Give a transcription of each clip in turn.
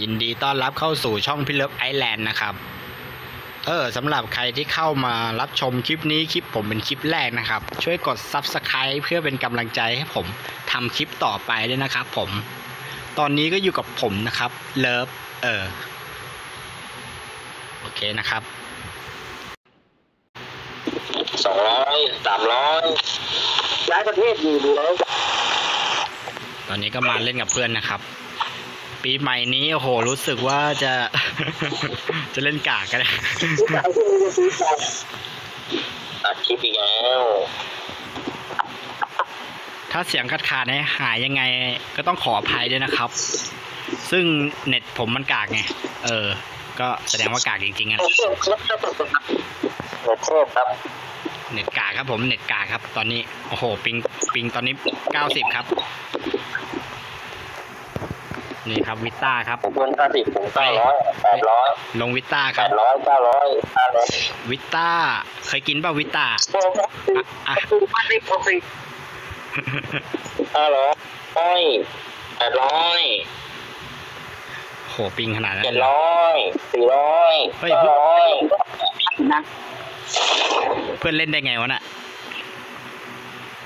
ยินดีต้อนรับเข้าสู่ช่องพิเลิฟไอแลนด์นะครับ เออสำหรับใครที่เข้ามารับชมคลิปนี้คลิปผมเป็นคลิปแรกนะครับ ช่วยกด Subscribe เพื่อเป็นกำลังใจให้ผมทำคลิปต่อไปด้วยนะครับผม ตอนนี้ก็อยู่กับผมนะครับเลิฟเออโอเคนะครับสองร้อยสามร้อยย้ายประเทศอยู่ดูแล้วตอนนี้ก็มาเล่นกับเพื่อนนะครับ ปีใหม่นี้โอ้โห รู้สึกว่าจะ จะเล่นกากกันอัดคลิปอีกแล้วถ้าเสียงขาดขาดๆเนี่ยหายยังไง ก็ต้องขออภัยด้วยนะครับ ซึ่งเน็ตผมมันกากไง เออ ก็แสดงว่ากากจริงๆอะประเทศครับ เน็ตกากครับผม เน็ตกากครับ ตอนนี้ โอ้โห ปิง ปิงตอนนี้เก้าสิบครับ นี่ครับวิต้าครับผมเพื่อนห้าสิบผมเก้าร้อยแปดร้อยลงวิต้าคแปรับ ดร้อยเก้าร้อยห้าร้อยวิต้า เคยกินเปล่าวิต้าอะอะห้าสิบหกสิบห้าร้อยแปดร้อยโหปิงขนาดนั้นเจ็ดเลย ร้อยสี่ร้อยเฮ้ย เก้าร้อยนะเพื่อนเล่นได้ไงวะน่ะ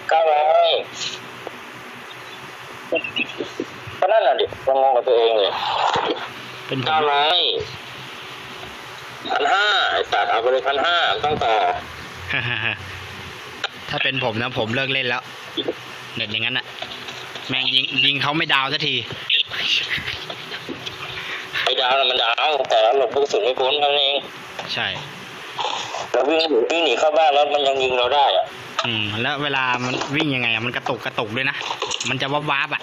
เก้าร้อย ก็นั่นแหละดิงงกับตัวเองเลยเป็นผมเก้าร้อยพันห้าไอ้สัตว์เอาไปเลยพันห้าต้องต่อ ถ้าเป็นผมนะ ผมเลิกเล่นแล้ว เน็ตอย่างนั้นอะแม่งยิงยิงเขาไม่ดาวสักทีไอ้ดาวน่ะมันดาวแต่เราหลบลูกกระสุนไม่พ้นเท่านั้นเอง ใช่เราวิ่งหนีวิ่งหนีเข้าบ้านแล้วมันยังยิงเราได้อะอืม แล้วเวลามันวิ่งยังไงอะมันกระตุกกระตุกด้วยนะ มันจะวับวับๆอะ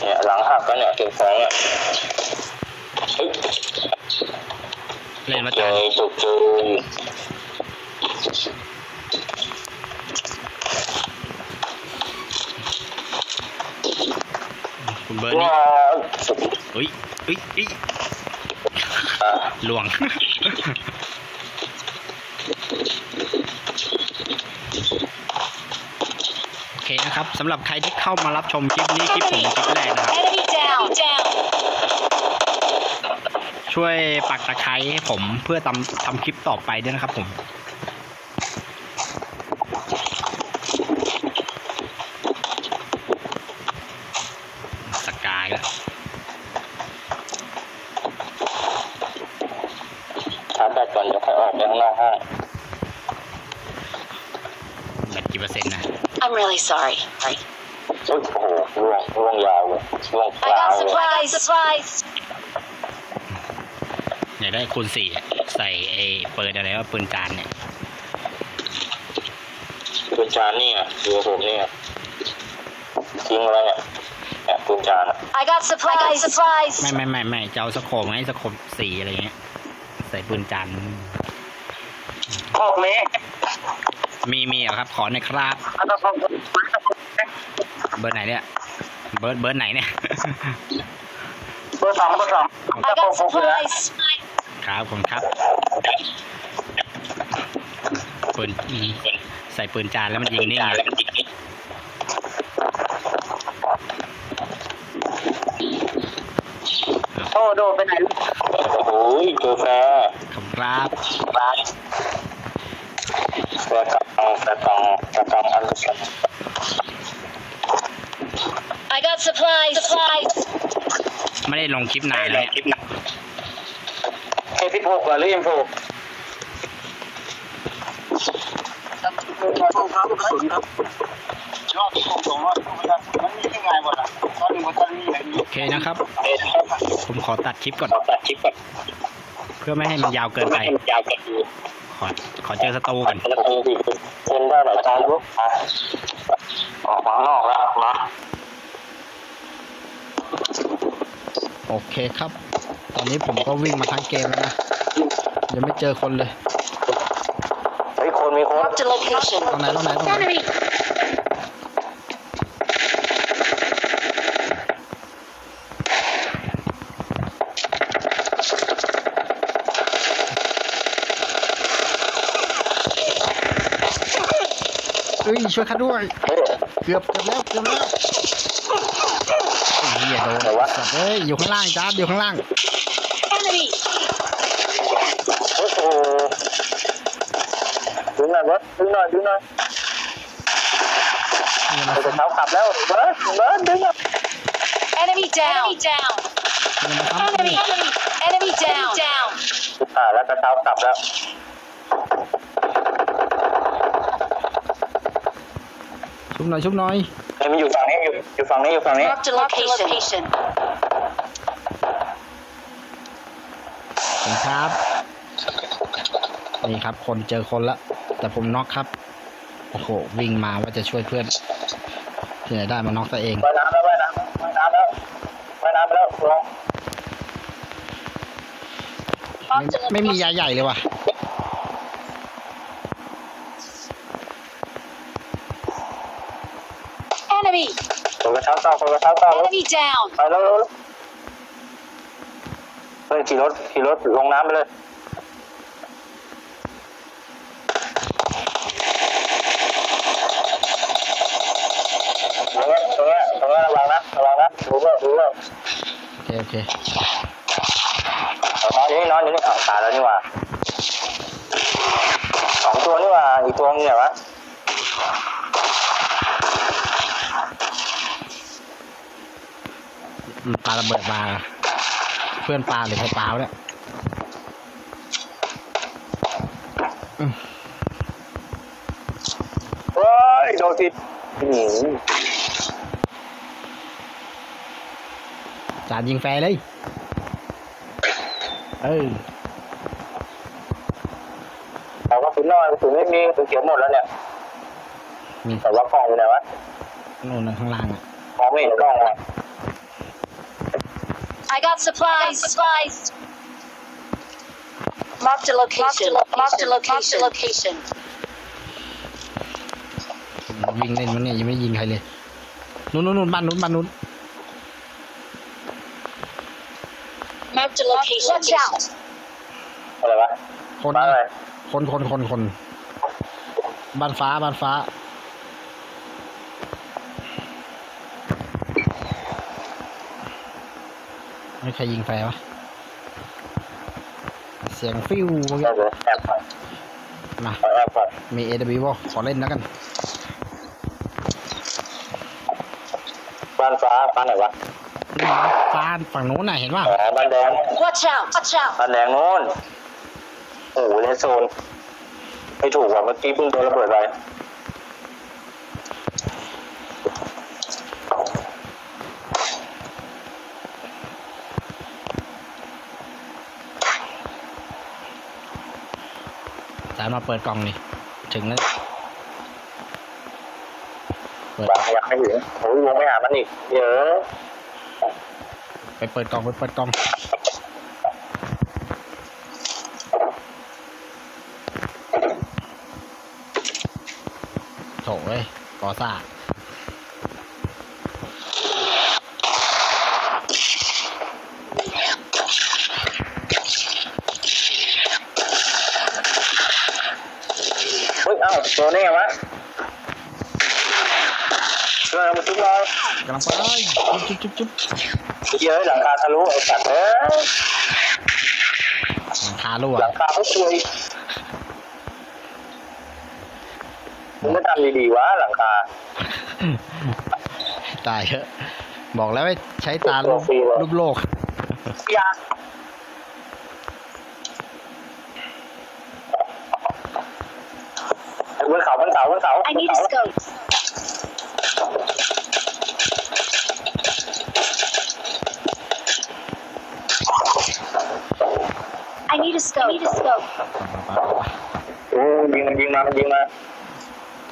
เนี่ยหลังหักก็เนี่ยเก็บของอะเฮ้ยเล่นมาเจจาอจุกเจอคุณเบิร์ดนี่ว้าวอุ้ยอุ้ยอุ้ยอะลวง โอเค นะครับสำหรับใครที่เข้ามารับชมคลิปนี้คลิปผมเป็นคลิปแรกนะครับ Enemy down, down. ช่วยปักตะไคร้ให้ผมเพื่อทำทำคลิปต่อไปด้วยนะครับผม สกายแล้ว ชาร์จแบตก่อนเดี๋ยวค่อยออกไปข้างนอกห้าง แบตกี่เปอร์เซ็นต์นะ I'm really sorry. เฮ้ยโอ้โหร่วงร่วงยาวเลยร่วง I ยาว got เลย supplies. supplies. อยากได้คูณสี่อะใส่ไอ้ปืนอะไรว่าปืนจานเนี่ย ปืนจานนี่อะดูผมนี่อะทิ้งไว้เนี่ยเนี่ยปืนจานอะ I got supplies. I got supplies. ไม่ไม่ไม่ไม่จะเอาสโคปไงสโคปสี่อะไรเงี้ย ใส่ปืนจานคอกเมฆมีมีเหรอครับ ขอหน่อยครับอันตรายเบอร์ไหนเนี่ย เบอร์เบอร์ไหนเนี่ย เบอร์สองเบอร์สอง I got supplies. ครับผมครับ ปืนอืมใส่ปืนจานแล้วมันยิงนิ่งไงโอ้โดดไปไหนโอ้ยเจอแฟร์ขอบครับ ร้านแฟร์กระตองแฟ ร์กองกระตองอันสัน I got supplies. supplies. ไม่ได้ลงคลิปนานแล้วเนี่ยเคสิบหกหรือเอ็มโฟชอบของผมว่ามันมียังไงวะล่ะตอนนี้มันตอนนี้อะไรนี้โอเคนะครับ ผมขอตัดคลิปก่อนเราตัดคลิปก่อน เพื่อไม่ให้มันยาวเกินไปให้มันยาวเกินไป ขอขอเจอสตูก่อนแล้วก็ดีเป็นได้หลายการลูกอะออกข้างนอกแล้วนะโอเคครับ ตอนนี้ผมก็วิ่งมาทั้งเกมแล้วนะยังไม่เจอคนเลยเฮ้ยคนมีคน Marked a location. ตรงไหนตรงไหนตรงไหน Enemy. ช่วยข้าด้วยเฮ้ยเกือบเกือบแล้วเกือบแล้วเฮียโดนสัตว์เอ้ยอยู่ข้างล่างจ้าอยู่ข้างล่าง Enemy. โอ้โหดึงหน่อยเบิร์ดดึงหน่อยดึงหน่อยเนี่ยมาเราจะเท้าขับแล้วเบิร์ดเบิร์ดดึงหน่อย Enemy down. Enemy down. เนี่ยมาซ้ำ Enemy. Enemy. Enemy down. Down. อ่าแล้วกระเท้าขับแล้ว ชุบหน่อยชุบหน่อยเฮ้ยมันอยู่ฝั่งนี้อยู่อยู่ฝั่งนี้อยู่ฝั่งนี้ Marked a location. ขอบคุณครับ นี่ครับ คนเจอคนละ แต่ผมน็อกครับ โอ้โห วิ่งมาว่าจะช่วยเพื่อน ที่ไหนได้มาน็อกตัวเอง ว่ายน้ำแล้วว่ายน้ำว่ายน้ำแล้วว่ายน้ำไปแล้วลงไม่ไม่มียาใหญ่เลยว่ะ Enemy. คนกระเท้าต่อคนกระเท้าต่อแล้ว Enemy down. ไปแล้วแล้วเฮ้ยขี่รถขี่รถลงน้ำไปเลย ตรงนี้ตรงนี้ตรงนี้ระวังนะระวังนะรู้ว่ารู้ว่าโอเคโอเคนอนอยู่นี่นอนอยู่นี่อ้าวตายแล้วนี่หว่าสองตัวนี่หว่าอีกตัวนึงเนี่ยวะ มันปาระเบิดมาเพื่อนปลาหรือใครปลาวะเนี่ยเฮ้ยโดนติดอื้อหือจานยิงแฟร์เลย เออแต่ว่าสุนนอยสุนไม่มีสุนเขียวหมดแล้วเนี่ยมีแต่ว่ากล้องอยู่ไหนวะนู่นนะข้างล่างอะมองไม่เห็นกล้องอะ I got supplies. supplies. Marked a location. Marked a location. location. วิ่งเล่นมันเนี่ยยังไม่ยิงใครเลยนู่นนู่นนู่นบ้านนู้นบ้านนู้น Marked a location. Watch out. อะไรวะคนมาอะไรคนคนคนคนบ้านฟ้าบ้านฟ้า ม่ใครยิงแฟร์วะ เสียงฟิวเมื่อกี้เดี๋ยวแอบก่อนมาขอแอบก่อนมี AW บ่ขอเล่นแล้วกัน บ้านฟ้าบ้านไหนวะฟ้าฝั่งโน้นน่ะเห็นว่าอ๋อบ้านแดง Watch out. Watch out. บ้านแดงโน้นโอ้โหในโซน ไม่ถูกว่ะเมื่อกี้เพิ่งโดนระเบิดไป จานมาเปิดกล่องนี่ถึงแล้วเปิดบางอยากให้ถึงโอ้ยวงไม่หามันอีกเยอะไปเปิดกล่องไปเปิดกล่องโถเอ้ยกอซ่าเฮ้ยเอ้าโด นได้ไงวะช่วยเอามาชุบหน่อยกำลังไปจุ๊บจุ๊บจุ๊บจุ๊บเยอะหลังคาทะลุไอ้สัตว์เอ้ยหลังคารั่วหลังคาเขาช่วยมึงไม่ทำดีๆวะหลังคาตายเถอะบอกแล้วให้ใช้ตารูปรูปโลกยาไบนเขาบนเขาบนเขา I need a scope. I need a scope. I need a scope. โอ้ยิงมันยิงมามันยิงมา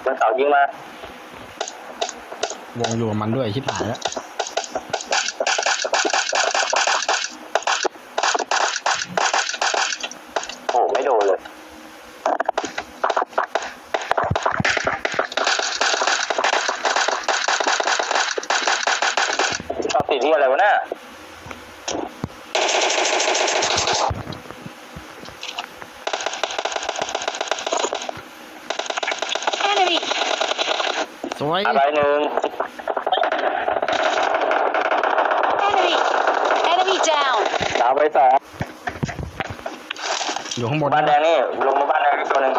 บนเขายิงมา วงอยู่กับมันด้วยชิบหายแล้ว โอ้ไม่โดนเลยเอาติด ที่อะไรวะเนี่ย Enemy. สวยอะไรหนึ่ง Enemy down. ดาวไปสองอยู่ข้างบนบ้านแดงนี่ลงมาบ้านแดงอีกตัวหนึ่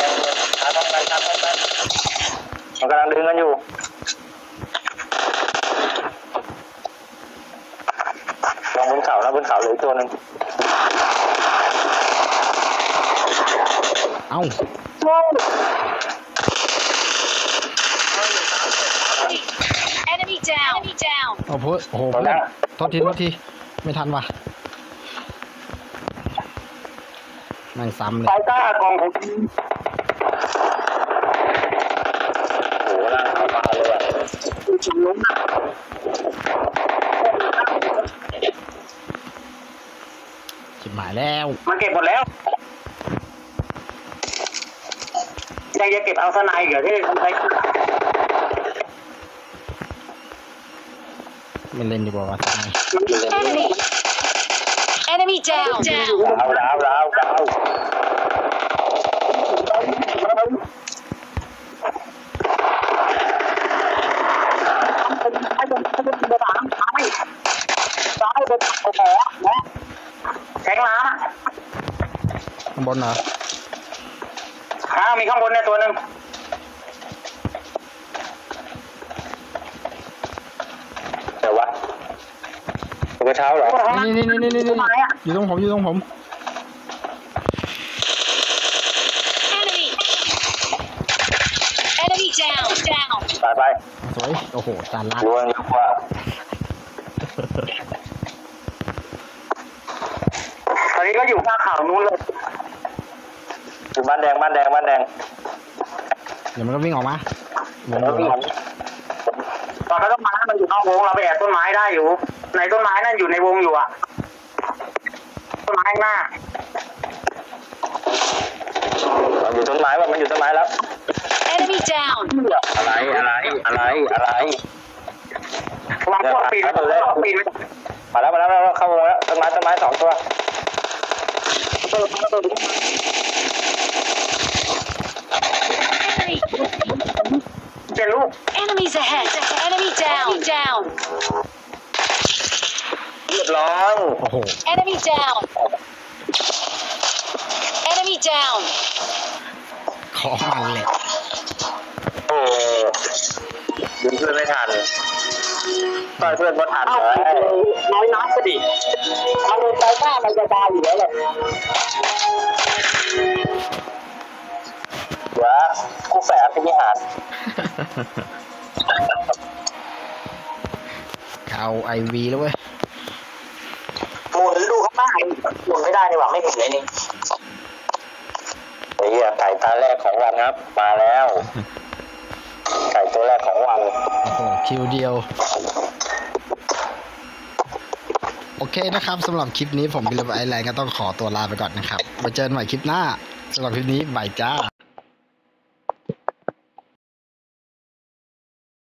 ง Marked a location. ไม่ให้ดึงไม่ให้ดึงบ้านแดงหาทางนั้นทางนั้นมันกำลังดึงกันอยู่ลองบนเขานะบนเขาเหลืออกตัวหนึ่งเอ้า Enemy down. Enemy down. โอ้โหโอ้โหเพื่อนโทษทีโทษที ไม่ทันว่ะแม่งซ้ำเลยสายต้ากองผมโชุมนุมนะชิบหมายแล้ว มันเก็บหมดแล้วยังจะเก็บเอาสนายเหรอที่ทำไรไม่เล่นดีกว่าวะทำไม Enemy. Enemy down. Down. ดาวดาวดาวดาวแทงน้ำอะ ข้างบนเหรออ่ามีข้างบนเนี่ยตัวหนึ่งเดี๋ยววะกระเช้าเหรอนี่นี่นี่นี่นี่นี่อยู่ตรงผมอยู่ตรงผม Enemy. Enemy down. Down. ไปไปสวยโอ้โหจานละรวนเยอะกว่าตอนนี้ก็อยู่ข้างเขานู้นเลย อยู่บ้านแดงบ้านแดงบ้านแดงเดี๋ยวมันก็วิ่งออกมาวงแล้วอพี่ยู่ตอนนั้นต้นไม้มันอยู่นอกวงเราไปแอบต้นไม้ได้อยู่ ในต้นไม้นั่นอยู่ในวงอยู่อะต้นไม้ข้างหน้ามันอยู่ต้นไม้ว่ามันอยู่ต้นไม้แล้ว Enemy down. อะไรอะไรอะไรอะไรวางพวกปีนมาแล้วปีนมาแล้วมาแล้วมาแล้วเข้าวงแล้วต้นไม้ต้นไม้สองตัว Enemy. เป็นลูก Enemies ahead. Enemy down. Enemy down. เรียบร้อย โอ้โห Enemy down. Enemy down. ขอมันเลยโอ้ดึงเพื่อนไม่ทันต่อยเพื่อนไม่ทันเลยน้อยนัดก็ดิเอาลงไปหน้ามันจะตายอยู่แล้วแหละ เดี๋ยวคู่แฝดพินิหารเอาไอวีแล้วเว้ยหมุนดูข้างหน้าหมุนไม่ได้นี่หว่าไม่เห็นเลยนี่ไอ้เหี้ยไก่ตาแรกของวันครับ มาแล้ว ไก่ตัวแรกของวันโอ้โหคิวเดียว โอเคนะครับสำหรับคลิปนี้ผมบิลไอแลนด์ก็ต้องขอตัวลาไปก่อนนะครับไว้เจอกันใหม่คลิปหน้าสำหรับคลิปนี้บายจ้า